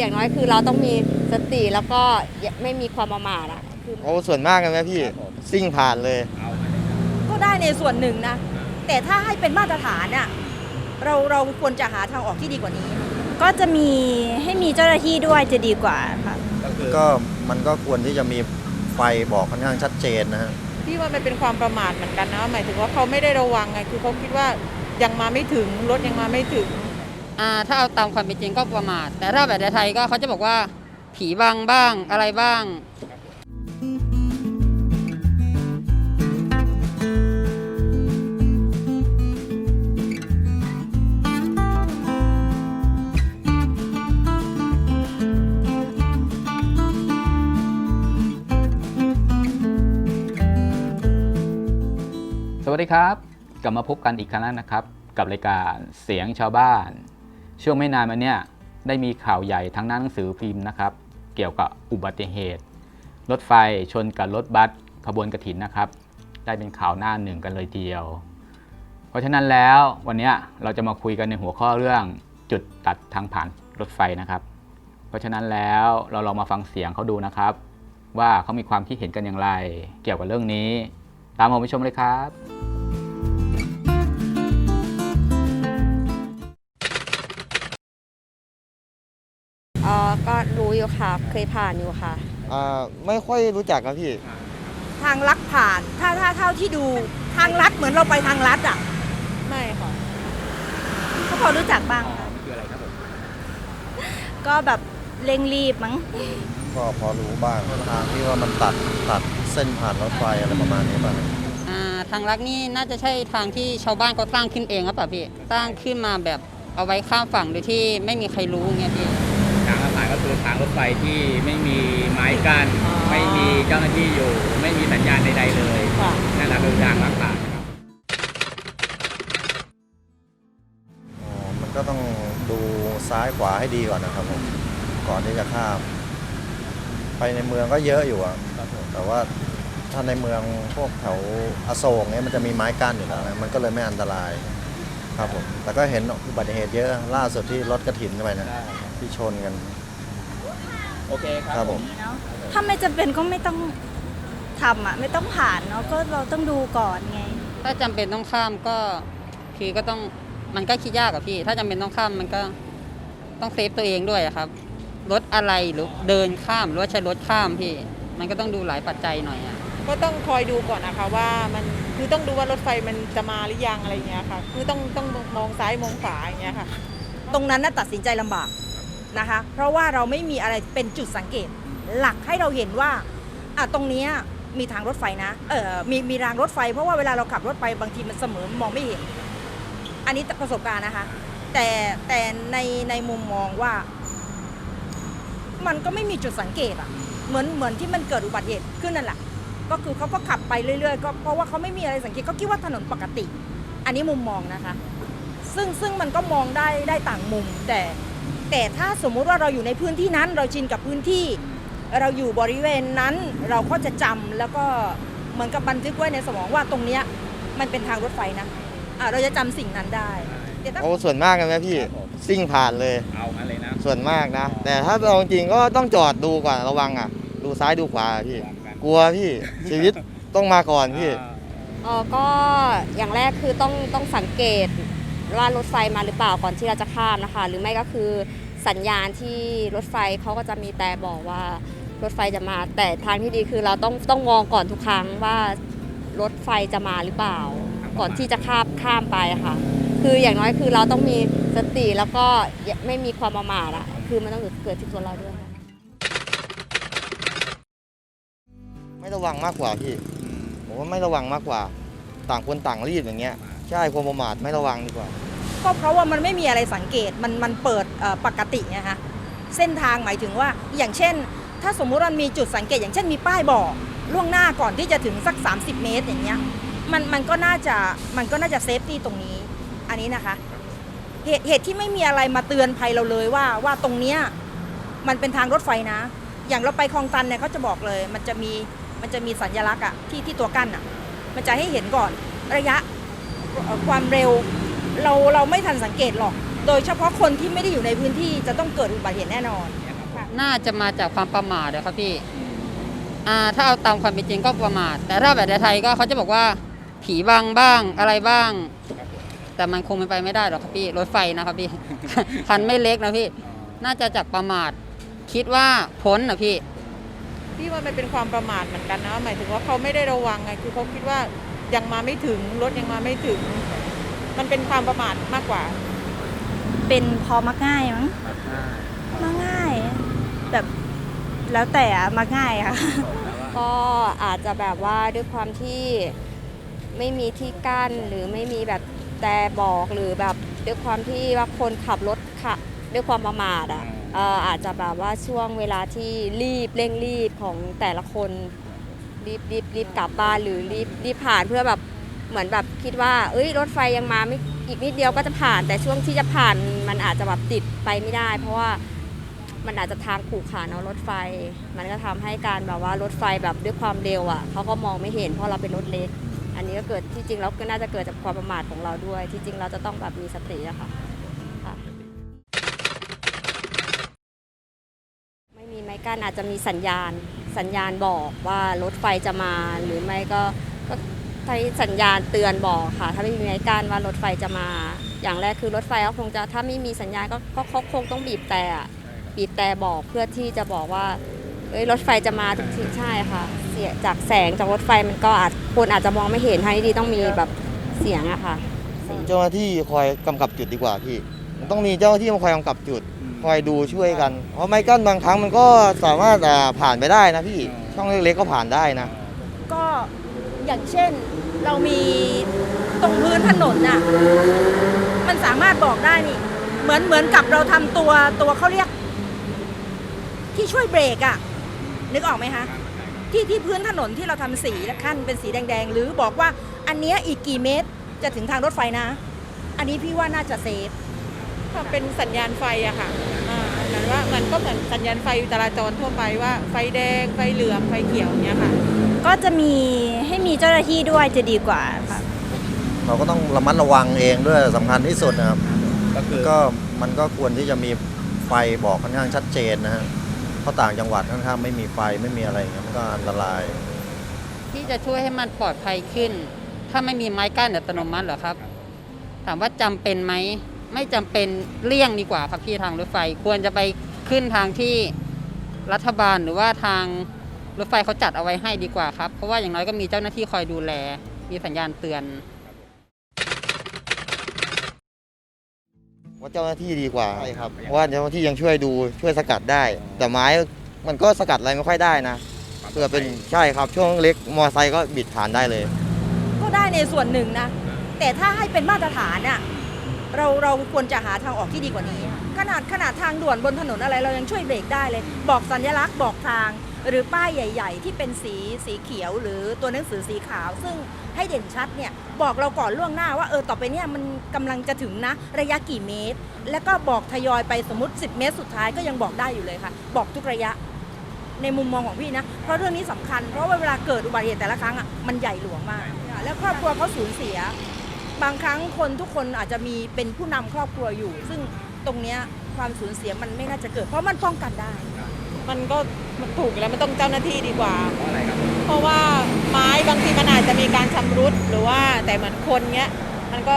อย่างน้อยคือเราต้องมีสติแล้วก็ไม่มีความประมาทอะคือโอ้ส่วนมากกันไหมพี่ซิ่งผ่านเลย ก็ได้ในส่วนหนึ่งนะ แต่ถ้าให้เป็นมาตรฐานน่ะเราเราควรจะหาทางออกที่ดีกว่านี้ ก็จะมีให้มีเจ้าหน้าที่ด้วยจะดีกว่าค่ะก็มันก็ควรที่จะมีไฟบอกค่อนข้างชัดเจนนะฮะพี่ว่ามันเป็นความประมาทเหมือนกันนะหมายถึงว่าเขาไม่ได้ระวังไงคือเขาคิดว่ายังมาไม่ถึงรถยังมาไม่ถึง อ่าถ้าเอาตามความเป็นจริงก็ประมาท แต่ถ้าแบบในไทยก็เขาจะบอกว่าผีบังบ้างอะไรบ้าง สวัสดีครับ กลับมาพบกันอีกครั้งแล้วนะครับ กับรายการเสียงชาวบ้าน ช่วงไม่นานมาเนี้ยได้มีข่าวใหญ่ทั้งหน้าหนังสือพิมพ์นะครับ เกี่ยวกับอุบัติเหตุ รถไฟชนกับรถบัสขบวนกระถินนะครับ ได้เป็นข่าวหน้าหนึ่งกันเลยทีเดียว เพราะฉะนั้นแล้ววันนี้เราจะมาคุยกันในหัวข้อเรื่องจุดตัดทางผ่านรถไฟนะครับ เพราะฉะนั้นแล้วเราลองมาฟังเสียงเขาดูนะครับ ว่าเขามีความคิดเห็นกันอย่างไร เกี่ยวกับเรื่องนี้ ตามผมไปชมเลยครับ อยู่ค่ะ เคยผ่านอยู่ค่ะ อ่าไม่ค่อยรู้จักครับพี่ ทางลักผ่าน ถ้าถ้าเท่าที่ดูทางลัดเหมือนเราไปทางลัดอะไม่ค่ะก็พอรู้จักบ้างค่ะก็แบบเร่งรีบมั้ง ก็พอรู้บ้างทางที่ว่ามันตัดตัดเส้นผ่านรถไฟอะไรประมาณนี้ป่ะอ่าทางลักนี่น่าจะใช่ทางที่ชาวบ้านเขาสร้างขึ้นเองหรือเปล่าพี่ สร้างขึ้นมาแบบเอาไว้ข้ามฝั่งโดยที่ไม่มีใครรู้เงี้ยพี่ รถไฟที่ไม่มีไม้กั้นอ๋อ ไม่มีเจ้าหน้าที่อยู่ ไม่มีสัญญาณใดๆเลยค่ะ นั่นแหละคือทางลักผ่านครับ อ๋อมันก็ต้องดูซ้ายขวาให้ดีก่อนนะครับผมก่อนที่จะข้าม ไปในเมืองก็เยอะอยู่อะแต่ว่าถ้าในเมืองพวกแถวอโศกเนี้ยมันจะมีไม้กั้นอยู่แล้วนะมันก็เลยไม่อันตรายครับผมแต่ก็เห็นอุบัติเหตุเยอะล่าสุดที่รถกระถินไปนะที่ชนกัน โอเคคครัรับบผมถ้าไม่จำเป็นก็ไม่ต้องทำอะ ไม่ต้องผ่านเนาะก็เราต้องดูก่อนไง ถ้าจำเป็นต้องข้ามก็คือก็ต้องมันก็คิดยากอะพี่ ถ้าจำเป็นต้องข้ามมันก็ต้องเซฟตัวเองด้วยอะครับรถอะไรหรือเดินข้ามหรือว่าใช้รถข้ามพี่ มันก็ต้องดูหลายปัจจัยหน่อยอะก็ต้องคอยดูก่อนนะคะว่ามันคือต้องดูว่ารถไฟมันจะมาหรือยังอะไรเงี้ยค่ะ คือต้องต้องมองซ้ายมองขวาอย่างเงี้ยค่ะ ตรงนั้นน่ะตัดสินใจลำบาก นะคะ เพราะว่าเราไม่มีอะไรเป็นจุดสังเกต หลักให้เราเห็นว่าอะตรงเนี้ยมีทางรถไฟนะเออมีมีรางรถไฟ เพราะว่าเวลาเราขับรถไปบางทีมันเสมอมองไม่เห็น อันนี้ประสบการณ์นะคะ แต่แต่ในในมุมมองว่า มันก็ไม่มีจุดสังเกตอะเหมือนเหมือนที่มันเกิดอุบัติเหตุขึ้นนั่นแหละก็คือเขาก็ขับไปเรื่อยๆก็เพราะว่าเขาไม่มีอะไรสังเกตเขาคิดว่าถนนปกติ อันนี้มุมมองนะคะ ซึ่งซึ่งมันก็มองได้ได้ต่างมุมแต่ แต่ถ้าสมมุติว่าเราอยู่ในพื้นที่นั้น เราชินกับพื้นที่ เราอยู่บริเวณนั้นเราก็จะจำแล้วก็เหมือนกับบันทึกไว้ในสมองว่าตรงเนี้ยมันเป็นทางรถไฟนะอะเราจะจำสิ่งนั้นได้แต่ถ้าโอ้ส่วนมากกันไหมพี่ซิ่งผ่านเลย เอางั้นเลยนะส่วนมากนะ แต่ถ้าเราจริงก็ต้องจอดดูก่อนระวังอะ ดูซ้ายดูขวาพี่กลัวพี่ ชีวิตต้องมาก่อนพี่เออก็อย่างแรกคือต้องต้องสังเกต ว่ารถไฟมาหรือเปล่าก่อนที่เราจะข้ามนะคะ หรือไม่ก็คือสัญญาณที่รถไฟเขาก็จะมีแต่บอกว่ารถไฟจะมา แต่ทางที่ดีคือเราต้องต้องมองก่อนทุกครั้งว่ารถไฟจะมาหรือเปล่า ก่อนที่จะข้ามข้ามไปค่ะ คืออย่างน้อยคือเราต้องมีสติแล้วก็ไม่มีความประมาทอะคือมันต้องเกิดที่ตัวเราด้วยไม่ระวังมากกว่าพี่ผมว่าไม่ระวังมากกว่า ต่างคนต่างรีบอย่างเงี้ย ใช่ความประมาทไม่ระวังดีกว่า ก็เพราะว่ามันไม่มีอะไรสังเกตมันมันเปิดเอ่อปกติไงฮะเส้นทางหมายถึงว่าอย่างเช่น ถ้าสมมุติมันมีจุดสังเกต อย่างเช่นมีป้ายบอกล่วงหน้าก่อนที่จะถึงสัก 30 เมตรอย่างเงี้ยมันมันก็น่าจะมันก็น่าจะเซฟตี้ตรงนี้ อันนี้นะคะเหตุเหตุที่ไม่มีอะไรมาเตือนภัยเราเลยว่าว่าตรงเนี้ยมันเป็นทางรถไฟนะ อย่างเราไปคลองตันเนี่ยเขาจะบอกเลย มันจะมีมันจะมีสัญลักษณ์อะที่ที่ตัวกั้นอะมันจะให้เห็นก่อนระยะ ความเร็ว เราเราไม่ทันสังเกตหรอก โดยเฉพาะคนที่ไม่ได้อยู่ในพื้นที่จะต้องเกิดอุบัติเหตุแน่นอนน่าจะมาจากความประมาทอะครับพี่อ่าถ้าเอาตามความเป็นจริงก็ประมาท แต่ถ้าแบบในไทยก็เขาจะบอกว่า ผีบังบ้างอะไรบ้าง แต่มันคงเป็นไปไม่ได้หรอกครับพี่ รถไฟนะครับพี่ คันไม่เล็กนะพี่ น่าจะจากประมาท คิดว่าพ้นนะพี่ พี่ว่ามันเป็นความประมาทเหมือนกันนะ หมายถึงว่าเขาไม่ได้ระวังไง คือเขาคิดว่า ยังมาไม่ถึงรถยังมาไม่ถึง มันเป็นความประมาทมากกว่า เป็นพอมักง่ายมั้งมักง่าย แบบแล้วแต่อะมักง่ายค่ะ ก็อาจจะแบบว่าด้วยความที่ไม่มีที่กั้นหรือไม่มีแบบแต่บอกหรือแบบด้วยความที่ว่าคนขับรถค่ะด้วยความประมาทอะเอ่ออาจจะแบบว่าช่วงเวลาที่รีบเร่งรีบของแต่ละคน รีบรีบรีบกลับบ้านหรือรีบรีบผ่านเพื่อแบบเหมือนแบบคิดว่า เอ้ยรถไฟยังมาไม่อีกนิดเดียวก็จะผ่าน แต่ช่วงที่จะผ่านมันอาจจะแบบติดไปไม่ได้ เพราะว่ามันอาจจะทางขูขระเนาะรถไฟ มันก็ทำให้การแบบว่ารถไฟแบบด้วยความเร็วอะเขาก็มองไม่เห็นเพราะเราเป็นรถเล็ก อันนี้ก็เกิดที่จริงแล้วก็น่าจะเกิดจากความประมาทของเราด้วย ที่จริงเราจะต้องแบบมีสติอะค่ะค่ะไม่มีไม้กั้นอาจจะมีสัญญาณ สัญญาณบอกว่ารถไฟจะมาหรือไม่ก็ก็ใช้สัญญาณเตือนบอกค่ะ ถ้าไม่มีไม้กั้นว่ารถไฟจะมา อย่างแรกคือรถไฟเขาคงจะถ้าไม่มีสัญญาณก็ก็เขาคงต้องบีบแต่อะบีบแต่บอกเพื่อที่จะบอกว่าเอ้ยรถไฟจะมาทุกทีใช่ค่ะ เสียจากแสงจากรถไฟมันก็อาจคนอาจจะมองไม่เห็นทางที่ดีต้องมีแบบเสียงอะค่ะ เจ้าหน้าที่คอยกำกับจุดดีกว่าพี่ มันต้องมีเจ้าหน้าที่มาคอยกำกับจุด คอยดูช่วยกัน เพราะไม้กั้นบางครั้งมันก็สามารถอ่าผ่านไปได้นะพี่ช่องเล็กๆก็ผ่านได้นะ ก็อย่างเช่นเรามีตรงพื้นถนนน่ะมันสามารถบอกได้นี่ เหมือนเหมือนกับเราทำตัวตัวเขาเรียก ที่ช่วยเบรกอะนึกออกไหมคะที่ที่พื้นถนนที่เราทำสีและขั้นเป็นสีแดง ๆ หรือบอกว่าอันเนี้ยอีกกี่เมตรจะถึงทางรถไฟนะ อันนี้พี่ว่าน่าจะเซฟ ถ้าเป็นสัญญาณไฟอะค่ะอ่าเหมือนว่ามันก็เหมือนสัญญาณไฟจราจรทั่วไปว่าไฟแดงไฟเหลืองไฟเขียวอย่างเงี้ยค่ะ ก็จะมีให้มีเจ้าหน้าที่ด้วยจะดีกว่าค่ะเราก็ต้องระมัดระวังเองด้วยสำคัญที่สุดนะครับ ก็คือก็มันก็ควรที่จะมีไฟบอกค่อนข้างชัดเจนนะฮะเพราะต่างจังหวัดค่อนข้างไม่มีไฟไม่มีอะไรอย่างเงี้ยมันก็อันตราย ที่จะช่วยให้มันปลอดภัยขึ้น ถ้าไม่มีไม้กั้นอัตโนมัติเหรอครับ ถามว่าจำเป็นไหม ไม่จำเป็นเลี่ยงดีกว่าครับพี่ทางรถไฟ ควรจะไปขึ้นทางที่รัฐบาลหรือว่าทางรถไฟเขาจัดเอาไว้ให้ดีกว่าครับ เพราะว่าอย่างน้อยก็มีเจ้าหน้าที่คอยดูแล มีสัญญาณเตือน ว่าเจ้าหน้าที่ดีกว่าใช่ครับเพราะว่าเจ้าหน้าที่ยังช่วยดูช่วยสกัดได้ แต่ไม้มันก็สกัดอะไรไม่ค่อยได้นะเพื่อเป็นใช่ครับ ช่วงเล็กมอไซค์ก็บิดผ่านได้เลย ก็ได้ในส่วนหนึ่งนะ แต่ถ้าให้เป็นมาตรฐานอะ เราเราควรจะหาทางออกที่ดีกว่านี้ ขนาดขนาดทางด่วนบนถนนอะไรเรายังช่วยเบรกได้เลย บอกสัญลักษณ์บอกทาง หรือป้ายใหญ่ ๆ ที่เป็นสีสีเขียว หรือตัวหนังสือสีขาว ซึ่งให้เด่นชัดเนี่ยบอกเราก่อนล่วงหน้าว่าเออต่อไปเนี่ยมันกำลังจะถึงนะระยะกี่เมตร แล้วก็บอกทยอยไปสมมติ 10 เมตรสุดท้ายก็ยังบอกได้อยู่เลยค่ะ บอกทุกระยะในมุมมองของพี่นะ เพราะเรื่องนี้สำคัญ เพราะว่าเวลาเกิดอุบัติเหตุแต่ละครั้งอะ มันใหญ่หลวงมาก แล้วครอบครัวเขาสูญเสีย บางครั้งคนทุกคนอาจจะมีเป็นผู้นำครอบครัวอยู่ ซึ่งตรงเนี้ยความสูญเสียมันไม่น่าจะเกิด เพราะมันป้องกันได้ มันก็มันถูกแล้วมันต้องเจ้าหน้าที่ดีกว่า เพราะอะไรครับ เพราะว่าไม้บางทีมันอาจจะมีการชำรุดหรือว่าแต่เหมือนคนเงี้ย มันก็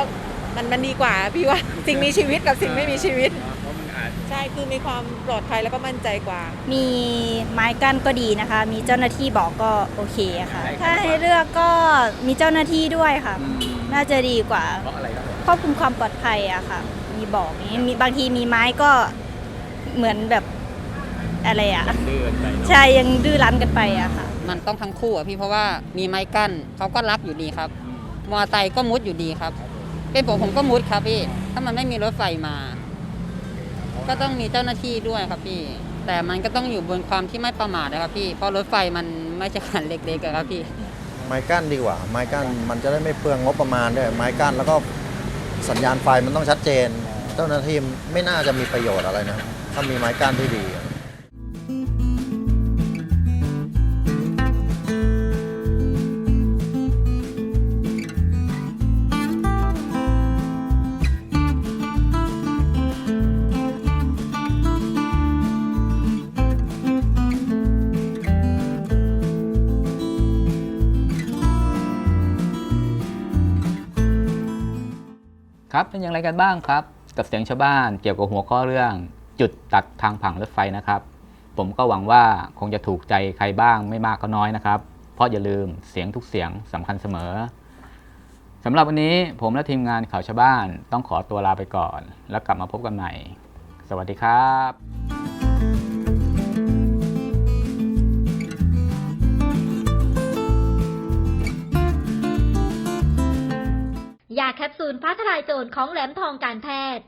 มันมันดีกว่าพี่ว่า สิ่งมีชีวิตกับสิ่งไม่มีชีวิต เพราะมันอาจใช่คือมีความปลอดภัยแล้วก็มั่นใจกว่า มีไม้กั้นก็ดีนะคะ มีเจ้าหน้าที่บอกก็โอเคค่ะได้ครับถ้าให้เลือกก็มีเจ้าหน้าที่ด้วยค่ะ น่าจะดีกว่าเพราะอะไรครับควบคุมความปลอดภัยอะค่ะ มีบอกอย่างนี้มีบางทีมีไม้ก็เหมือนแบบอะไรอะเดินไปเนอะใช่ยังดื้อรั้นกันไปอะค่ะ มันต้องทั้งคู่อะพี่เพราะว่ามีไม้กั้นเขาก็รับอยู่ดีครับมอไซค์ก็มุดอยู่ดีครับ เป็นผมผมก็มุดครับพี่ ถ้ามันไม่มีรถไฟมา ก็ต้องมีเจ้าหน้าที่ด้วยครับพี่ แต่มันก็ต้องอยู่บนความที่ไม่ประมาทนะครับพี่ เพราะรถไฟมันไม่ใช่คันเล็กๆอะครับพี่ไม้กั้นดีกว่า ไม้กั้นมันจะได้ไม่เปลืองงบประมาณด้วยไม้กั้นแล้วก็สัญญาณไฟมันต้องชัดเจน เจ้าหน้าที่ไม่น่าจะมีประโยชน์อะไรนะ ถ้ามีไม้กั้นที่ดี ครับเป็นอย่างไรกันบ้างครับ กับเสียงชาวบ้านเกี่ยวกับหัวข้อเรื่องจุดตัดทางผังรถไฟนะครับ ผมก็หวังว่าคงจะถูกใจใครบ้างไม่มากก็น้อยนะครับ เพราะอย่าลืมเสียงทุกเสียงสำคัญเสมอสำหรับวันนี้ผมและทีมงานข่าวชาวบ้านต้องขอตัวลาไปก่อน แล้วกลับมาพบกันใหม่ สวัสดีครับ แคปซูลฟ้าทลายโจรของแหลมทองการแพทย์